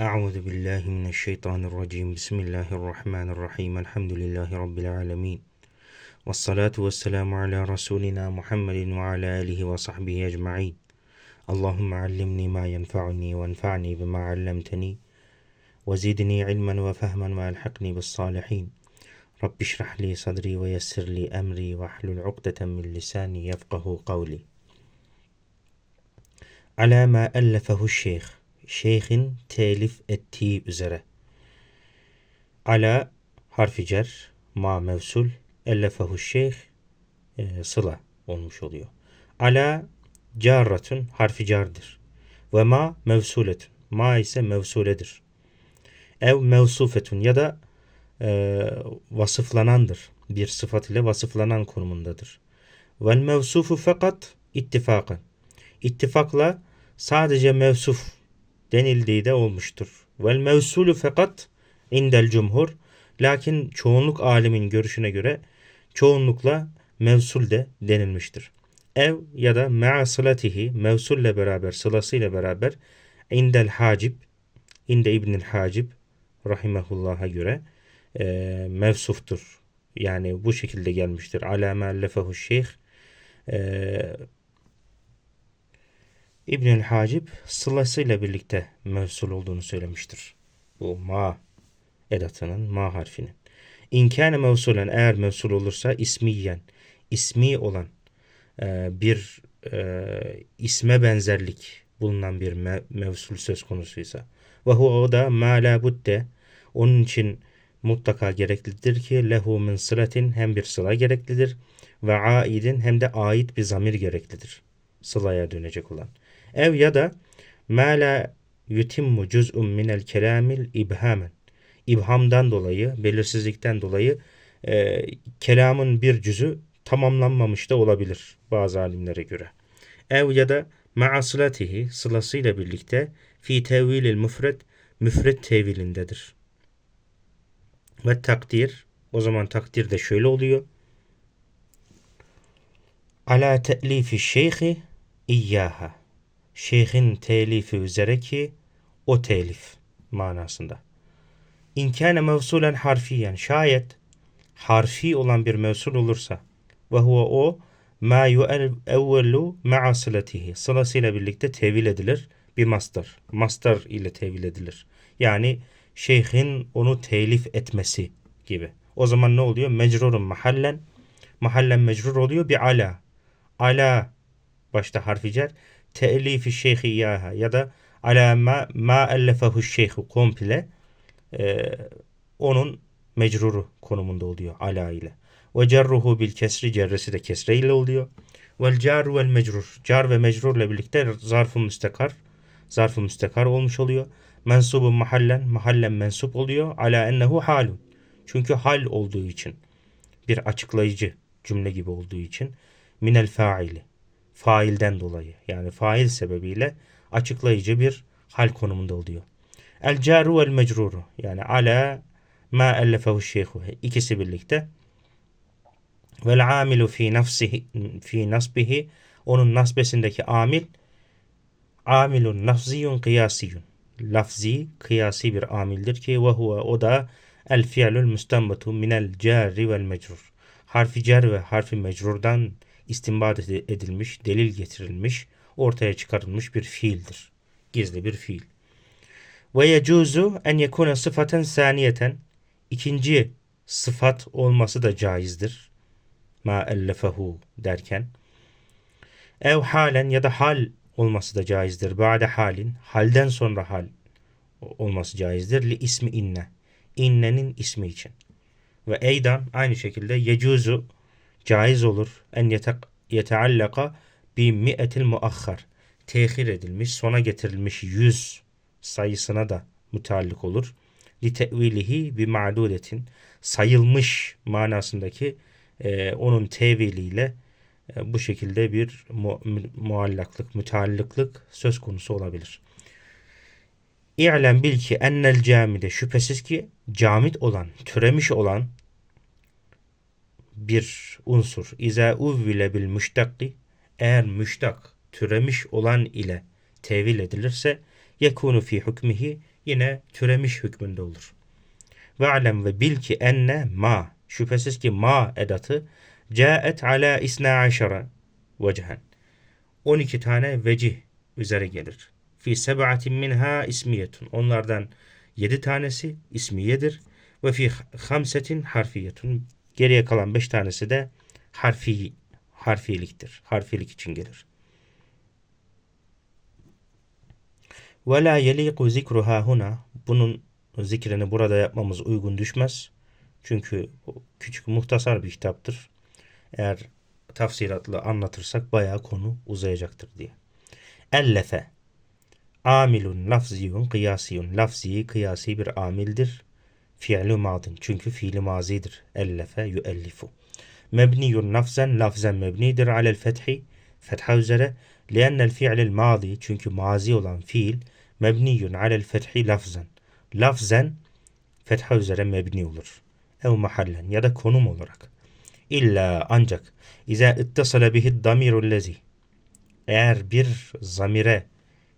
أعوذ بالله من الشيطان الرجيم. بسم الله الرحمن الرحيم. الحمد لله رب العالمين. والصلاة والسلام على رسولنا محمد وعلى آله وصحبه أجمعين. اللهم علمني ما ينفعني وانفعني بما علمتني وزدني علما وفهما والحقني بالصالحين. رب اشرح لي صدري ويسر لي أمري واحلل عقدة من لساني يفقه قولي. على ما ألفه الشيخ. Şeyhin telif ettiği üzere. Ala harfi cer, ma mevsul, ellefehu şeyh e, sıla olmuş oluyor. Ala carratun harfi cardır. Ve ma mevsuletun. Ma ise mevsuledir. Ev mevsufetun ya da e, vasıflanandır. Bir sıfat ile vasıflanan konumundadır. Vel mevsufu fakat ittifakan. İttifakla sadece mevsuf denildiği de olmuştur. Vel mevsulü fakat indel cumhur lakin çoğunluk alimin görüşüne göre çoğunlukla mevsul de denilmiştir. Ev ya da ma'a sılatihi mevsulle beraber sılasıyla beraber indel hacib inde İbnül Hacib rahimehullah'a göre e, mevsuftur. Yani bu şekilde gelmiştir. Ala me'allefehu şeyh e, İbnül Hacib sılasıyla birlikte mevsul olduğunu söylemiştir. Bu ma edatının ma harfinin. İnkâne mevsulen eğer mevsul olursa ismiyen ismi olan e, bir e, isme benzerlik bulunan bir me, mevsul söz konusuysa ve o da ma la budde onun için mutlaka gereklidir ki lehu min sılatin hem bir sıla gereklidir ve aidin hem de ait bir zamir gereklidir. Sılaya dönecek olan. Ev ya da ma la yutimmu cüz'un minel kelamil ibhamen. İbhamdan dolayı, belirsizlikten dolayı e, kelamın bir cüzü tamamlanmamış da olabilir bazı alimlere göre. Ev ya da ma'aslatihi sılasıyla birlikte fi tevilil müfred müfred tevilindedir. Ve takdir o zaman takdir de şöyle oluyor. Ala te'lifi şeyhi iyyaha şeyhin telifi üzere ki o telif manasında. İnkâne mevsulen harfiyen şayet harfi olan bir mevsul olursa ve huve o ma yu'evvelu ma'a sılatihi sılasıyla birlikte tevil edilir bir mastar. Mastar ile tevil edilir. Yani şeyhin onu telif etmesi gibi. O zaman ne oluyor? Mecrurun mahallen mahallen mecrur oluyor bir ala. Ala başta harfi cer te'lifi şeyhi iyaha ya da ala ma, ma ellefehu şeyhu komple e, onun mecruru konumunda oluyor ala ile. Ve cerruhu bil kesri cerresi de kesre ile oluyor. Vel caru vel mecrur. Car ve mecrurla birlikte zarf-ı müstekar. Zarf-ı müstekar olmuş oluyor. Mensubun mahallen. Mahallen mensup oluyor. Ala ennehu halun. Çünkü hal olduğu için. Bir açıklayıcı cümle gibi olduğu için. Minel faili failden dolayı yani fail sebebiyle açıklayıcı bir hal konumunda oluyor. El caru vel mecruru yani ala ma ellefehu şeyhu ikisi birlikte. Vel amilu fi nafsihi fi nasbihi onun nasbesindeki amil amilun lafziyun kıyasiyun. Lafzi kıyasi bir amildir ki ve huve o da el fiilul müstenbatu minel cari vel mecrur. Harfi cer ve harfi mecrurdan istinbat edilmiş, delil getirilmiş, ortaya çıkarılmış bir fiildir. Gizli bir fiil. Ve yecuzu en yekune sıfaten saniyeten ikinci sıfat olması da caizdir. Ma ellefehu derken. Ev halen ya da hal olması da caizdir. Ba'de halin halden sonra hal olması caizdir. Li ismi inne. İnnenin ismi için. Ve eydan aynı şekilde yecuzu caiz olur en yeteallaka bi mi'etil muahhar tehir edilmiş, sona getirilmiş yüz sayısına da mutallik olur. Li tevilihi bi ma'dudetin sayılmış manasındaki e, onun teviliyle e, bu şekilde bir mu, muallaklık, müteallıklık söz konusu olabilir. İ'lem bil ki ennel camide şüphesiz ki camit olan, türemiş olan bir unsur. İza uvvile bil müştakki eğer müştak türemiş olan ile tevil edilirse yekunu fi hükmihi yine türemiş hükmünde olur. Ve alem ve bil ki enne ma şüphesiz ki ma edatı caet ala isna aşara vecihen 12 tane vecih üzere gelir. Fi seb'atin minha ismiyetun. Onlardan 7 tanesi ismiyedir ve fi hamsetin harfiyetun. Geriye kalan 5 tanesi de harfi harfiliktir. Harfilik için gelir. Ve la yeliku huna. Bunun zikrini burada yapmamız uygun düşmez. Çünkü küçük muhtasar bir kitaptır. Eğer tafsiratla anlatırsak bayağı konu uzayacaktır diye. Ellefe Amilun lafziyun kıyasiyun. Lafzi kıyasi bir amildir. Fi'lu madin. Çünkü fiili mazidir. Ellefe yuellifu. Mebniyun lafzen lafzen mebnidir alel fethi. Fetha üzere. Liennel fi'lil mazi. Çünkü mazi olan fiil mebniyun alel fethi lafzen. Lafzen fetha üzere mebni olur. Ev mahallen ya da konum olarak. İlla ancak İza ittasala bihi damirul lezi. Eğer bir zamire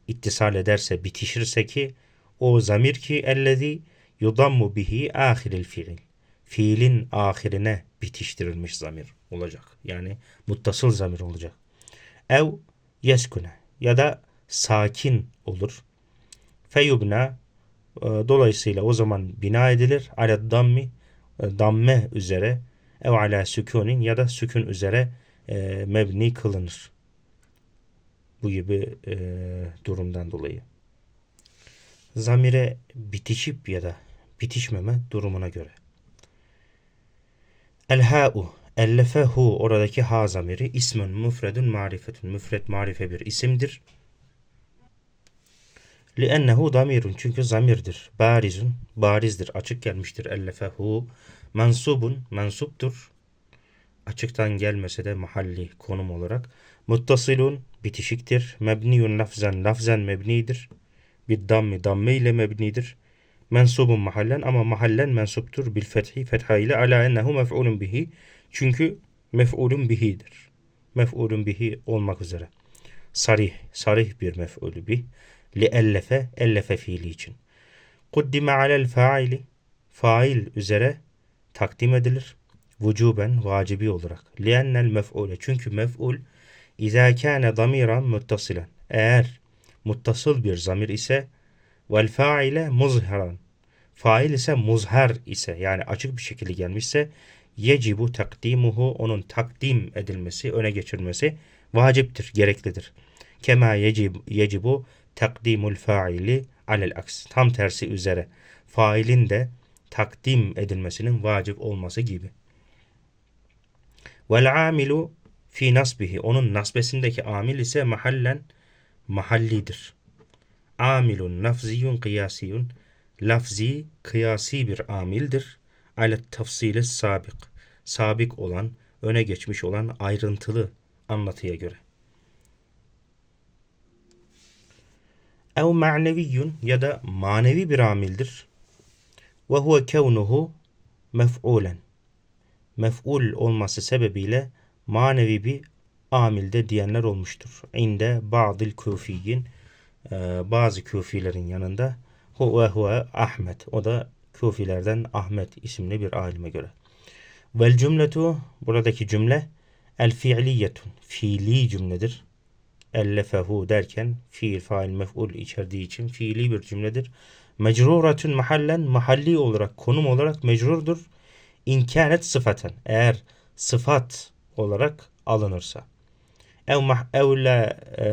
ittisal ederse, bitişirse ki o zamir ki ellezi yudammu bihi ahiril fiil. Fiilin ahirine bitiştirilmiş zamir olacak. Yani muttasıl zamir olacak. Ev yeskune ya da sakin olur. Feyubna e, dolayısıyla o zaman bina edilir. Ale dammi e, damme üzere ev ala sükunin ya da sükun üzere e, mebni kılınır. Bu gibi durumdan dolayı. Zamire bitişip ya da bitişmeme durumuna göre. El-ha'u Ellefehu oradaki ha zamiri ismun müfredun marifetun. Müfred marife bir isimdir. Liennehu damirun çünkü zamirdir. Barizun barizdir. Açık gelmiştir. Ellefehu Mansubun mensuptur. Açıktan gelmese de mahalli konum olarak. Muttasilun bitişiktir. Mebniyun lafzen lafzen mebnidir. Bir dammi damme ile mebnidir. Mensubun mahallen ama mahallen mensuptur bil fethi fetha ile ala ennehu mef'ulun bihi. Çünkü mef'ulun bihidir. Mef'ulun bihi olmak üzere. Sarih, sarih bir mef'ulü bih. Li ellefe, ellefe fiili için. Kuddime alel faili, fail üzere takdim edilir. Vücuben vacibi olarak. Liennel mef'ule. Çünkü mef'ul İzâ kâne damiran muttasilen. Eğer muttasıl bir zamir ise vel faile muzheran. Fail ise muzher ise yani açık bir şekilde gelmişse yecibu takdimuhu onun takdim edilmesi, öne geçirilmesi vaciptir, gereklidir. Kema yecib, yecibu takdimul faili alel aks. Tam tersi üzere failin de takdim edilmesinin vacip olması gibi. Vel amilu fi nasbihi onun nasbesindeki amil ise mahallen mahallidir. Amilun lafziyun kıyasiyun lafzi kıyasi bir amildir. Alet tafsili sabik sabik olan öne geçmiş olan ayrıntılı anlatıya göre. Ev ma'neviyyun ya da manevi bir amildir. Ve huve kevnuhu mef'ulen. Mef'ul olması sebebiyle manevi bir amilde diyenler olmuştur. İnde ba'dil küfiyin e, bazı küfilerin yanında huve huve Ahmet. O da küfilerden Ahmet isimli bir alime göre. Vel cümletu buradaki cümle el fiiliyetun fiili cümledir. Ellefehu derken fiil fail mef'ul içerdiği için fiili bir cümledir. Mecruratun mahallen mahalli olarak konum olarak mecrurdur. İnkânet sıfaten eğer sıfat olarak alınırsa. Ev, mah, ev la e,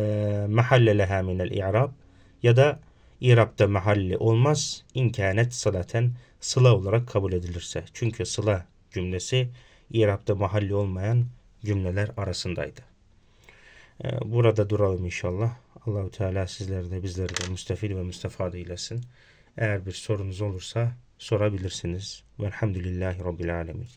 mahalle leha minel i'rab ya da İrab'da mahalli olmaz. İnkânet sılaten sıla olarak kabul edilirse. Çünkü sıla cümlesi İrab'da mahalli olmayan cümleler arasındaydı. E, burada duralım inşallah. Allahu Teala sizleri de bizleri de müstefil ve müstefade eylesin. Eğer bir sorunuz olursa sorabilirsiniz. Velhamdülillahi Rabbil Alemin.